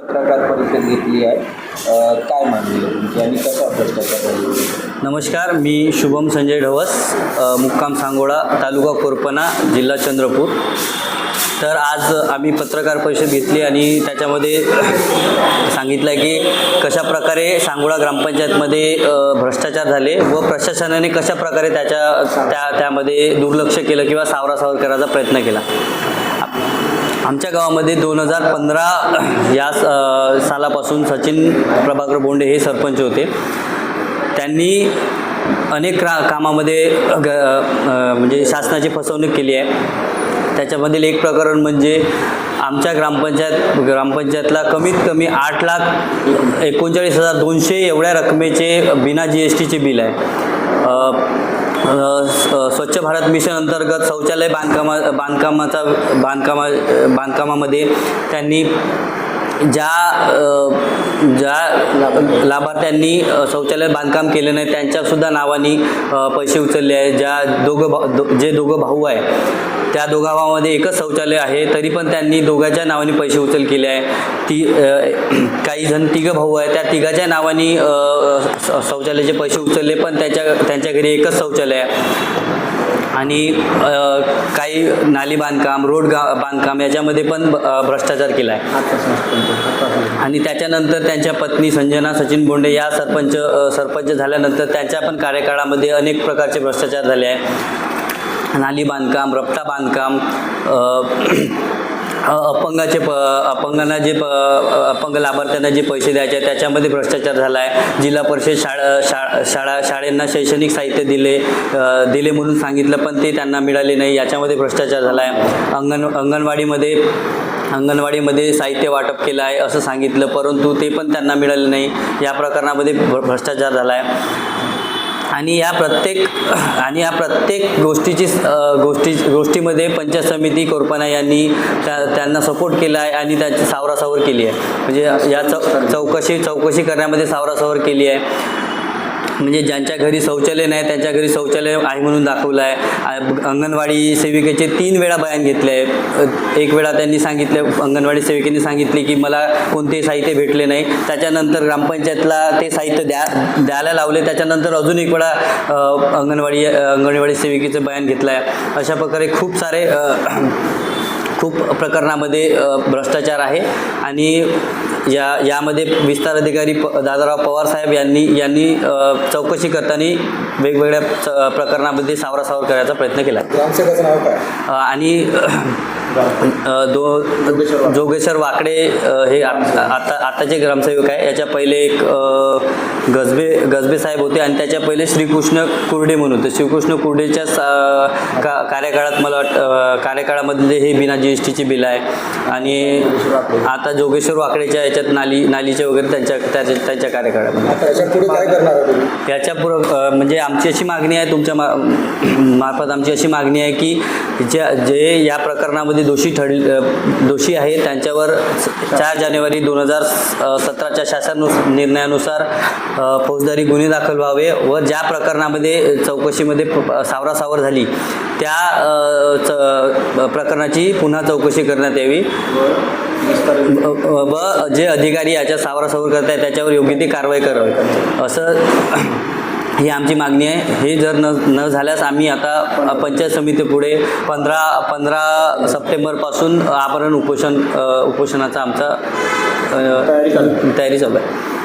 पत्रकार परिषद घेतली आहे. काय मागणी आहे तुमची आणि कसा भ्रष्टाचार झाली नमस्कार मी शुभम संजय ढवस मुक्काम सांगोळा तालुका कोरपना जिल्हा चंद्रपूर. तर आज आम्ही पत्रकार परिषद घेतली आणि त्याच्यामध्ये सांगितलं की कशा प्रकारे सांगोळा ग्रामपंचायतमध्ये भ्रष्टाचार झाले व प्रशासनाने कशा प्रकारे त्याच्या त्या त्यामध्ये दुर्लक्ष केलं किंवा सावरासावर करायचा प्रयत्न केला. आमच्या गावामध्ये दोन हजार पंधरा या सालापासून सचिन प्रभाकर बोंडे हे सरपंच होते. त्यांनी अनेक रा कामामध्ये ग म्हणजे शासनाची फसवणूक केली आहे. त्याच्यामधील एक प्रकरण म्हणजे आमच्या ग्रामपंचायत ग्रामपंचायतला कमीत कमी आठ लाख एकोणचाळीस हजार दोनशे एवढ्या रकमेचे बिना जी एस टीचे बिल आहे. स्वच्छ भारत मिशन अंतर्गत शौचालय बांधकामा बांधकामाचा बांधकामा बांधकामामध्ये त्यांनी ज्या ज्या लाभार्थ्यांनी शौचालय बांधकाम केलं नाही त्यांच्यासुद्धा नावानी पैसे उचलले आहे ज्या दोघं भा दो जे दोघं भाऊ आहे त्या दोघा भावामध्ये एकच शौचालय आहे तरी पण त्यांनी दोघांच्या नावाने पैसे उचल केले आहे ती काही जण तिघं भाऊ आहे त्या तिघाच्या नावाने शौचालयाचे पैसे उचलले पण त्याच्या त्यांच्या घरी एकच शौचालय आहे. आणि काही नाली बांधकाम रोड गा बांधकाम याच्यामध्ये पण भ्रष्टाचार केला आहे आणि त्याच्यानंतर त्यांच्या पत्नी संजना सचिन बोंडे या सरपंच सरपंच झाल्यानंतर त्यांच्या पण कार्यकाळामध्ये अनेक प्रकारचे भ्रष्टाचार झाले आहे. नाली बांधकाम रपटा बांधकाम अपंगाचे प अपंगांना जे प अपंग लाभार्थ्यांना जे पैसे द्यायचे त्याच्यामध्ये भ्रष्टाचार झाला आहे जिल्हा परिषद शाळा शाळा शाळा शाळेंना शैक्षणिक साहित्य दिले दिले म्हणून सांगितलं पण ते त्यांना मिळाले नाही. याच्यामध्ये भ्रष्टाचार झाला आहे अंगण अंगणवाडीमध्ये अंगणवाडीमध्ये साहित्य वाटप केलं आहे असं सांगितलं परंतु ते पण त्यांना मिळालं नाही. या प्रकरणामध्ये भ्रष्टाचार झाला आहे आणि या प्रत्येक आणि या प्रत्येक गोष्टीची गोष्टी गोष्टीमध्ये पंचायत समिती कोरपणा यांनी त्या त्यांना सपोर्ट केला आहे आणि त्याची सावरासावर केली आहे. म्हणजे या चौ चौकशी चौकशी करण्यामध्ये सावरासावर केली आहे. म्हणजे ज्यांच्या घरी शौचालय नाही त्यांच्या घरी शौचालय आहे म्हणून दाखवलं आहे अंगणवाडी सेविकेचे तीन वेळा बयान घेतले. आहे एक वेळा त्यांनी सांगितले अंगणवाडी सेविकेने सांगितले की मला कोणते साहित्य भेटले नाही. त्याच्यानंतर ग्रामपंचायतला ते साहित्य द्या द्यायला लावले. त्याच्यानंतर अजून एक वेळा अंगणवाडी अंगणवाडी सेविकेचं बयान घेतलं आहे अशा प्रकारे खूप सारे खूप प्रकरणामध्ये भ्रष्टाचार आहे. आणि या यामध्ये विस्तार अधिकारी प दादाराव पवार साहेब यांनी यांनी चौकशी करताना वेगवेगळ्या प्रकरणामध्ये सावरासावर करायचा प्रयत्न केला. आणि दो जोगेश्वर वाकडे. हे आत- आता आताचे ग्रामसेवक आहे. याच्या पहिले एक गजबे गजबे साहेब होते आणि त्याच्या पहिले श्रीकृष्ण कुर्डे म्हणून होते. श्रीकृष्ण कुर्डेच्या का कार्यकाळात मला कार्यकाळामध्ये हे बिना जी एस टीची बिल आहे. आणि आता जोगेश्वर वाकडेच्या याच्यात नाली नालीचे वगैरे त्यांच्या त्याच्या त्यांच्या कार्यकाळामध्ये. याच्यापुढे म्हणजे आमची अशी मागणी आहे तुमच्या मा मार्फत आमची अशी मागणी आहे की ज्या जे या प्रकरणामध्ये दोषी ठर दोषी आहे. त्यांच्यावर स- चार जानेवारी दोन हजार सतराच्या शासन निर्णयानुसार फौजदारी गुन्हे दाखल व्हावे व ज्या प्रकरणामध्ये चौकशीमध्ये प- सावरासावर झाली त्या च प्रकरणाची पुन्हा चौकशी करण्यात यावी. व जे अधिकारी याच्या सावरासावर करत आहेत त्याच्यावर योग्य ती कारवाई करावी. असं ही आमची मागणी आहे. हे जर न न झाल्यास आम्ही आता पंचायत समितीपुढे पंधरा पंधरा सप्टेंबरपासून आमरण उपोषण उपोषणाचा आमचा तयारी चालू आहे.